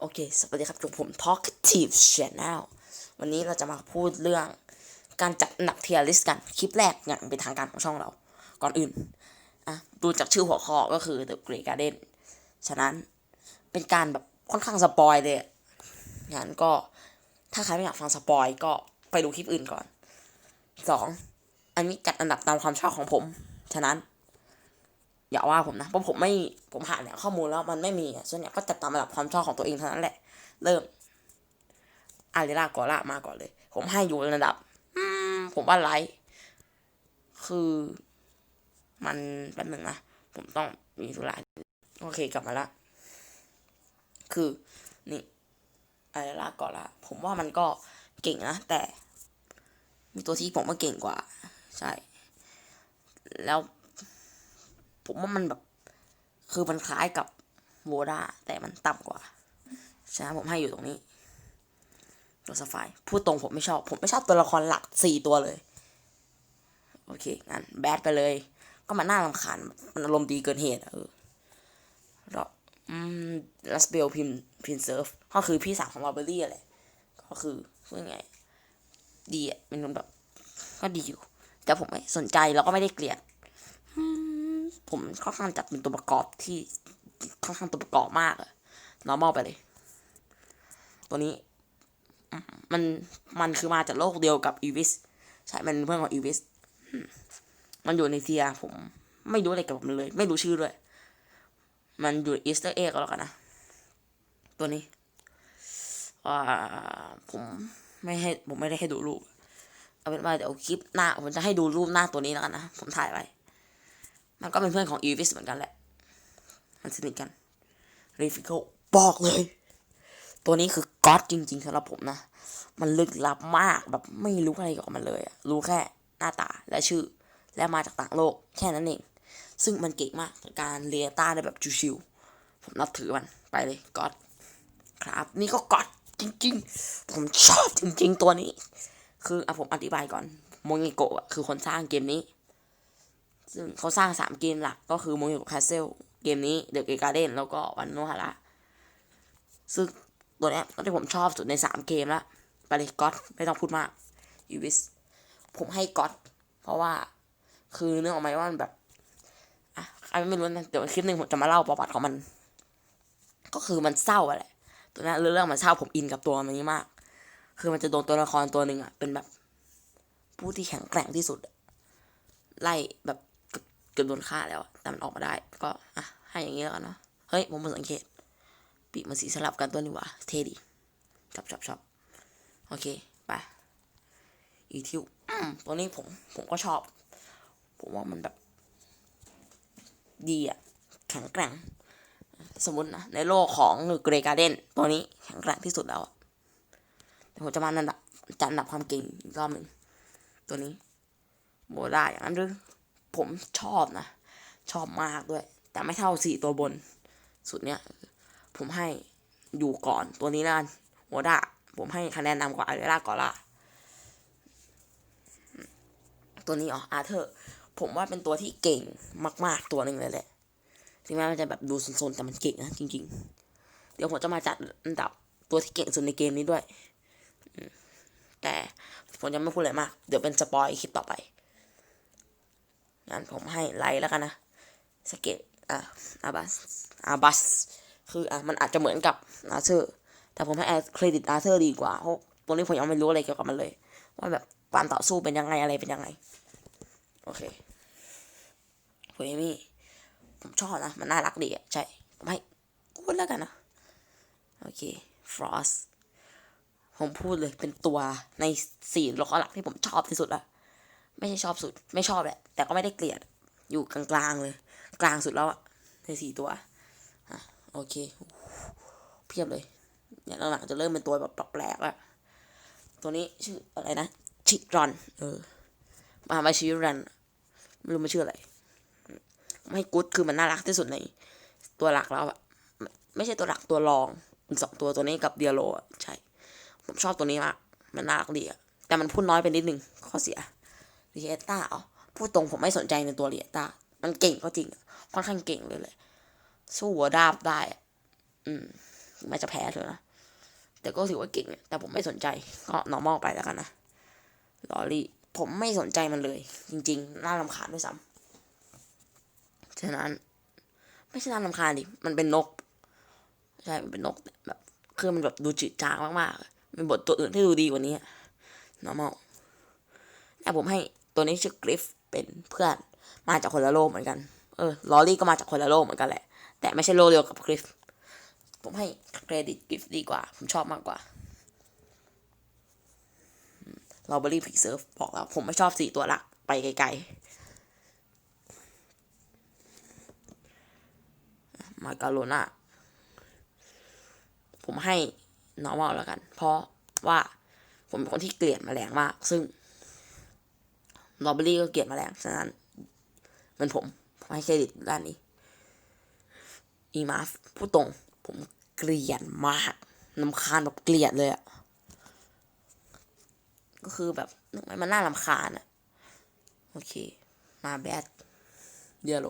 โอเค สวัสดีครับกับผม Talkative Channel วันนี้เราจะมาพูดเรื่องการจัดอันดับเทียร์ลิสต์กัน คลิปแรกอย่างเป็นทางการของช่องเรา ก่อนอื่นอะดูจากชื่อหัวข้อก็คือ The Grey Garden ฉะนั้นเป็นการแบบค่อนข้างสปอยเลยอะงั้นก็ถ้าใครไม่อยากฟังสปอยก็ไปดูคลิปอื่นก่อนสองอันนี้จัดอันดับตามความชอบของผม ฉะนั้น อย่าว่าผมนะเพราะผมไม่ผมหาเนี่ยข้อมูลแล้วมันไม่มีส่วนใหญ่ก็จัดตามระดับความชอบของตัวเองเท่านั้นแหละ เริ่มอาริลากอล่ามาก่อนเลย ผมให้อยู่ระดับผมว่าไลท์คือมันแป๊บหนึ่งนะผมต้องมีธุระโอเคกลับมาละคือนี่อาริลากอล่าผมว่ามันก็เก่งนะแต่ มีตัวที่ผมว่าเก่งกว่า ใช่ แล้ว ผมว่ามันแบบ คือมันคล้ายกับโวดาแต่มันต่ำกว่าฉะนั้นผมให้อยู่ตรงนี้ตัวสไฟพูดตรงผมไม่ชอบ ผมไม่ชอบตัวละครหลักสี่ตัวเลย โอเค งั้นแบดไปเลย ก็มันน่ารำคาญมันอารมณ์ดีเกินเหตุเออแล้วอืมลัสเบลพิมพินเซิร์ฟก็คือพี่สาวของลอเบอรี่อะไรก็คือพูดยังไง ดีอะเป็นคนแบบ ก็ดีอยู่ แต่ผมไม่สนใจแล้วก็ไม่ได้เกลียด ผมค่อนข้างจัดเป็นตัวประกอบที่ค่อนข้างตัวประกอบมากอะ normal ไปเลย ตัวนี้ มันมันคือมาจากโลกเดียวกับอีวิสใช่มันเพื่อนของอีวิสมันอยู่ในเทียผม ไม่รู้อะไรเกี่ยวกับมันเลย ไม่รู้ชื่อด้วย มันอยู่อีสเตอร์เอ็กก็แล้วกันนะ ตัวนี้อ่าผมไม่ให้ผมไม่ได้ให้ดูรูป เอาเป็นว่าเดี๋ยวคลิปหน้า ผมจะให้ดูรูปหน้าตัวนี้แล้วกันนะ ผมถ่ายไว้ มันก็เป็นเพื่อนของอีวิสเหมือนกันแหละ มันสนิทกันรีฟิโกบอกเลย ตัวนี้คือก๊อตจริงๆสำหรับผมนะ มันลึกลับมากแบบไม่รู้อะไรเกี่ยวกับมันเลยอะรู้แค่หน้าตาและชื่อ และมาจากต่างโลกแค่นั้นเอง ซึ่งมันเก่งมากการเลียต้าได้แบบชิวๆผมนับถือมันไปเลยก๊อตครับ นี่ก็ก๊อตจริง ๆ ผมชอบจริง ๆ ตัวนี้ คืออะผมอธิบายก่อนโมเงโกะคือคนสร้างเกมนี้ ซึ่งเขาสร้างสามเกมหลักก็คือโมโ o คาเซลเกมนี้เดอะเกการ์เดนแล้วก็วันโนฮาระซึ่งตัวนี้ตัวที่ผมชอบสุดในสามเกมละไปเลยก็อตไม่ต้องพูดมากยูวิสผมให้ก็อตเพราะว่าคือเนื่องออกมาว่ามันแบบอะใครไม่รู้นะเดี๋ยวคลิปหนึ่งผมจะมาเล่าประวัติของมัน ก็คือมันเศร้าอะแหละตัวนั้นเรื่องมันเศร้าผมอินกับตัวมันนี้มาก คือมันจะโดนตัวละครตัวหนึ่งอะเป็นแบบผู้ที่แข็งแกร่งที่สุดไล่แบบ กือบเกือบโดนฆ่าแล้ว แต่มันออกมาได้ ก็อะให้อย่างนี้แล้วกันเนาะ เฮ้ย ผมมาสังเกต ปีกมันสีสลับกันตัวนี้วะเท่ดีชอบชอบชอบโอเค ไป อีทิวตัวนี้ผม ผมก็ชอบ ผมว่ามันแบบ ดีอะแข็งแกร่ง สมมตินะ ในโลกของเกรกาเดนตัวนี้แข็งแกร่งที่สุดแล้วอะเดี๋ยวผมจะมาอันดับจัดอันดับความเก่งอีกรอบหนึ่งตัวนี้โบได้อย่างนั้นหรือ ผมชอบนะ ชอบมากด้วย แต่ไม่เท่าสี่ตัวบน สุดเนี้ย ผมให้อยู่ก่อนตัวนี้นะโหด้าผมให้คะแนนนำกว่าอาริล่าก่อนล่าตัวนี้อ๋ออาเธอร์ ผมว่าเป็นตัวที่เก่งมาก ๆ ตัวหนึ่งเลยแหละถึงแม้มันจะแบบดูซนๆแต่มันเก่งนะจริง ๆ เดี๋ยวผมจะมาจัดอันดับตัวที่เก่งสุดในเกมนี้ด้วยแต่ผมจะไม่พูดอะไรมาก เดี๋ยวเป็นสปอยคลิปต่อไป งั้นผมให้ไลค์แล้วกันนะสเก็ตอะอาบัสอาบัสคืออะมันอาจจะเหมือนกับอาเธอร์แต่ผมให้เครดิตอาเธอร์ดีกว่าเพราะตัวนี้ผมยังไม่รู้อะไรเกี่ยวกับมันเลย ว่าแบบการต่อสู้เป็นยังไงอะไรเป็นยังไง โอเคเฟมี่ผมชอบนะ มันน่ารักดีอะ ใช่ ผมให้กูดแล้วกันนะ โอเคฟรอสผมพูดเลยเป็นตัวในสี่ละครหลักที่ผมชอบที่สุดละไม่ใช่ชอบสุด ไม่ชอบแหละ แต่ก็ไม่ได้เกลียด อยู่กลางๆเลย กลางสุดแล้วอะในสี่ตัวโอเค เพียบเลยเนี่ยหลังๆจะเริ่มเป็นตัวแบบแปลกๆแล้วตัวนี้ชื่ออะไรนะ ชิรอน เออ มามาชิรอนไม่รู้มันชื่ออะไร ไม่กู๊ดคือมันน่ารักที่สุดใน ตัวหลักแล้วอะไม่ใช่ตัวหลักตัวรองอีกสองตัวตัวนี้กับเดียโลอะใช่ ผมชอบตัวนี้มาก มันน่ารักดีอะแต่มันพูดน้อยไปนิดนึงข้อเสียเรียต้าอ๋อ พูดตรงผมไม่สนใจในตัวเรียต้า มันเก่งก็จริง ค่อนข้างเก่งเลยแหละ สู้หัวดาบได้ อืมแม้จะแพ้เธอนะ แต่ก็ถือว่าเก่ง แต่ผมไม่สนใจ ก็ normal ไปแล้วกันนะ ลอรี่ ผมไม่สนใจมันเลย จริง ๆ น่ารำคาญด้วยซ้ำฉะนั้น ไม่ใช่น่ารำคาญดิ มันเป็นนก ใช่ มันเป็นนกแบบ คือมันแบบดูจืดจางมากๆมีบทตัวอื่นที่ดูดีกว่านี้ normal แต่ผมให้ตัวนี้ชื่อกริฟ เป็นเพื่อนมาจากคนละโลกเหมือนกัน เออลอรี่ก็มาจากคนละโลกเหมือนกันแหละ แต่ไม่ใช่โลกเดียวกับกริฟ ผมให้เครดิตกริฟดีกว่า ผมชอบมากกว่าลอเบอรี่พิกเซิร์ฟบอกแล้ว ผมไม่ชอบสี่ตัวหลัก ไปไกลๆ มาการโลนาผมให้ normal แล้วกัน เพราะว่าผมเป็นคนที่เกลียดแมลงมาก ซึ่ง ลอเบอรี่ก็เกลียดแมลงฉะนั้นเหมันผมผมให้เครดิตด้านนี้อีมาฟพูดตรง ผมเกลียดมากนำคาญแบบเกลียดเลยอะก็คือแบบนึกไหมมันน่าลำคาญอะโอเค มาแบดเดียโล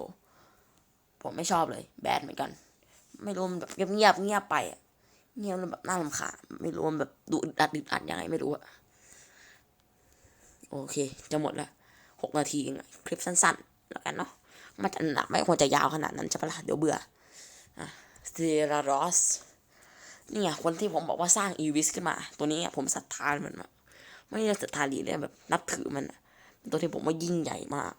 ผมไม่ชอบเลย แบดเหมือนกัน ไม่รู้มันแบบเงียบเงียบไปอะเงียบแล้วแบบน่าลำคาญไม่รู้มันแบบดูอึดอัดดุดัดยังไงไม่รู้อะโอเค จะหมดละ หกนาทีเองคลิปสั้นๆ แล้วกันเนาะมันจะหนักไม่ควรจะยาวขนาดนั้นใช่ปะล่ะเดี๋ยวเบื่อเซรารอสนี่ไงคนที่ผมบอกว่าสร้างอีวิสขึ้นมา ตัวนี้อะผมศรัทธามันมไม่ได้ศรัทธาดีเลยแบบนับถือมันอะเป็นตัวที่ผมว่ายิ่งใหญ่มาก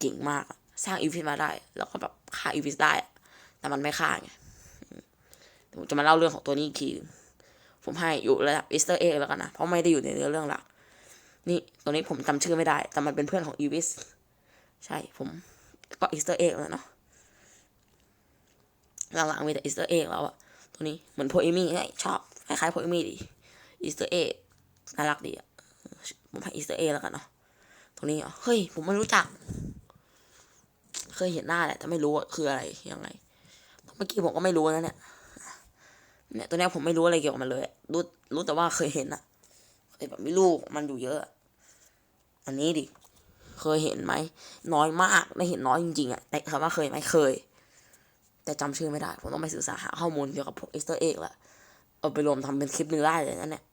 เก่งมากสร้างอีวิสมาได้ แล้วก็แบบฆ่าอีวิสได้ แต่มันไม่ฆ่าไงผมจะมาเล่าเรื่องของตัวนี้อีกที ผมให้อยู่ระดับอิสเตอร์เอ็กแล้วกันนะ เพราะไม่ได้อยู่ในเนื้อเรื่องหลัก นี่ตัวนี้ผมจำชื่อไม่ได้ แต่มันเป็นเพื่อนของอีวิส ใช่ผมก็อิสเตอร์เอ็กแล้วเนาะหลังๆมีแต่อีสเตอร์เอ็กแล้วอะตัวนี้เหมือนโพเอมี่ชอบคล้ายๆโพเอมี่ดีอีสเตอร์เอ็กน่ารักดีอะผมให้อีสเตอร์เอ็กแล้วกันเนาะตัวนี้เหรอเฮ้ยผมไม่รู้จัก เคยเห็นหน้าแหละแต่ไม่รู้ว่าคืออะไรยังไงเมื่อกี้ผมก็ไม่รู้นะเนี่ยเนี่ยตัวนี้ผมไม่รู้อะไรเกี่ยวกับมันเลย รู้รู้แต่ว่าเคยเห็นอะ เคยแบบมีลูกมันอยู่เยอะ อันนี้ดิ เคยเห็นไหม น้อยมากไม่เห็นน้อยจริงๆอะแต่คำว่าเคยไหมเคย แต่จำชื่อไม่ได้ ผมต้องไปศึกษาหาข้อมูลเกี่ยวกับพวกเอสเตอร์เอกละเอาไปรวมทำเป็นคลิปหนึ่งได้เลยนะเนี่ย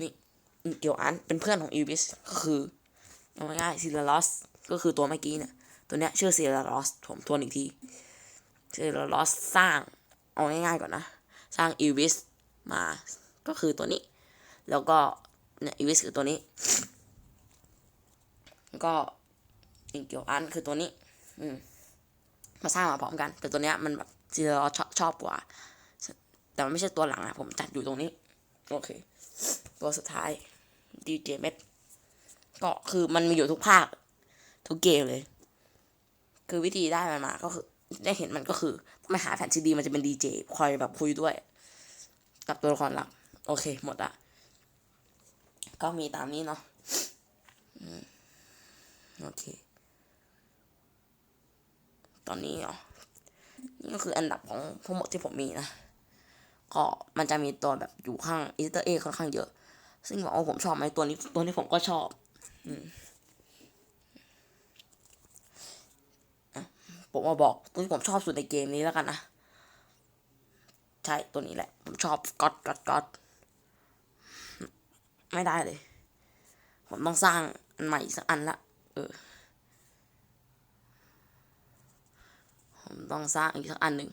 นี่เกี่ยวอันเป็นเพื่อนของอีวิสก็คือเอาง่ายๆซิลลอสก็คือตัวเมื่อกี้เนี่ยตัวเนี้ยชื่อซิลลอสผมทวนอีกทีซิลลอสสร้างเอาง่ายๆก่อนนะ สร้างอีวิสมาก็คือตัวนี้ แล้วก็เนี่ยอีวิสคือตัวนี้ ก็อิงเกียวอันคือตัวนี้ อืมมาสร้างมาพร้อมกัน แต่ตัวเนี้ยมันแบบซีเรอชอบชอบกว่า แต่มันไม่ใช่ตัวหลังอะผมจัดอยู่ตรงนี้ โอเค ตัวสุดท้ายดีเจเม็ดก็คือมันมีอยู่ทุกภาค ทุกเกมเลย คือวิธีได้มันมาก็คือ ได้เห็นมันก็คือต้องไปหาแผ่นซีดีมันจะเป็นดีเจคอยแบบคุยด้วย กับตัวละครหลัก โอเค หมดละก็มีตามนี้เนาะโอเค ตอนนี้เหรอนี่ก็คืออันดับของทั้งหมดที่ผมมีนะ ก็มันจะมีตัวแบบอยู่ข้างอีสเตอร์เอค่อนข้างเยอะ ซึ่งบอกว่าผมชอบไหมตัวนี้ตัวนี้ผมก็ชอบ อืมอะ ผมมาบอกตัวที่ผมชอบสุดในเกมนี้แล้วกันนะ ใช่ตัวนี้แหละ ผมชอบก็อดก็อดก็อดไม่ได้เลย ผมต้องสร้างอันใหม่อีกสักอันละเออ ผมต้องสร้างอีกสักอันหนึ่ง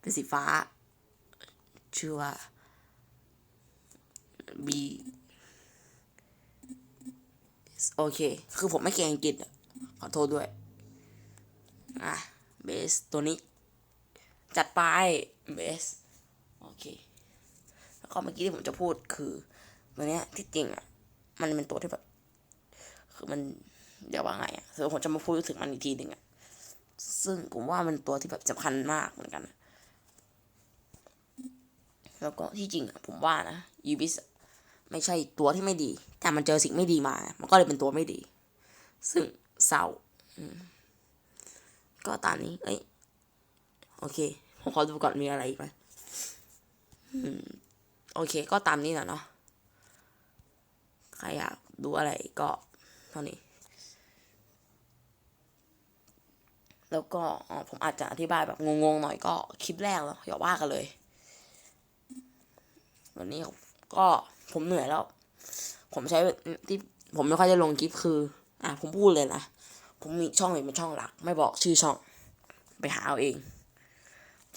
เป็นสีฟ้า ชื่อว่า B โอเค คือผมไม่เก่งอังกฤษอะขอโทษด้วย อะเบสตัวนี้ จัดไปเบสโอเค แล้วก็เมื่อกี้ที่ผมจะพูดคือตัวเนี้ยที่จริงอะ มันเป็นตัวที่แบบ คือมันเดี๋ยวว่าไงอะเดี๋ยวผมจะมาพูดถึงมันอีกทีหนึ่งอะ ซึ่งผมว่ามันตัวที่แบบสำคัญมากเหมือนกัน แล้วก็ที่จริงอะผมว่านะยูบิสไม่ใช่ตัวที่ไม่ดี แต่มันเจอสิ่งไม่ดีมา มันก็เลยเป็นตัวไม่ดี ซึ่งเศร้า อืม ก็ตามนี้ เอ้ย โอเค ผมขอดูก่อนมีอะไรอีกไหมอืมโอเค ก็ตามนี้แหละเนาะ ใครอยากดูอะไรก็เท่านี้ แล้วก็ผมอาจจะอธิบายแบบงงๆหน่อยก็คลิปแรกแล้วอย่าว่ากันเลย วันนี้ก็ผมเหนื่อยแล้ว ผมใช้ที่ผมไม่ค่อยจะลงคลิปคือ อะผมพูดเลยนะ ผมมีช่องเลยเป็นช่องหลัก ไม่บอกชื่อช่อง ไปหาเอาเอง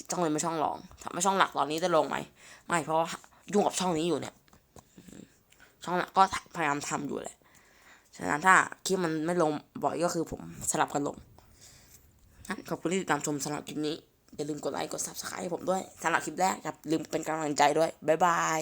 ช่องเลยเป็นช่องรองถามว่าช่องหลักตอนนี้จะลงไหมไม่เพราะยุ่งกับช่องนี้อยู่เนี่ย ช่องหลักก็พยายามทำอยู่แหละฉะนั้นถ้าคลิปมันไม่ลงบ่อยก็คือผมสลับกันลงขอบคุณที่ติดตามชมสำหรับคลิปนี้อย่าลืมกดไลค์กด subscribe ให้ผมด้วยสำหรับคลิปแรกอย่าลืมเป็นกำลังใจด้วยบ๊ายบาย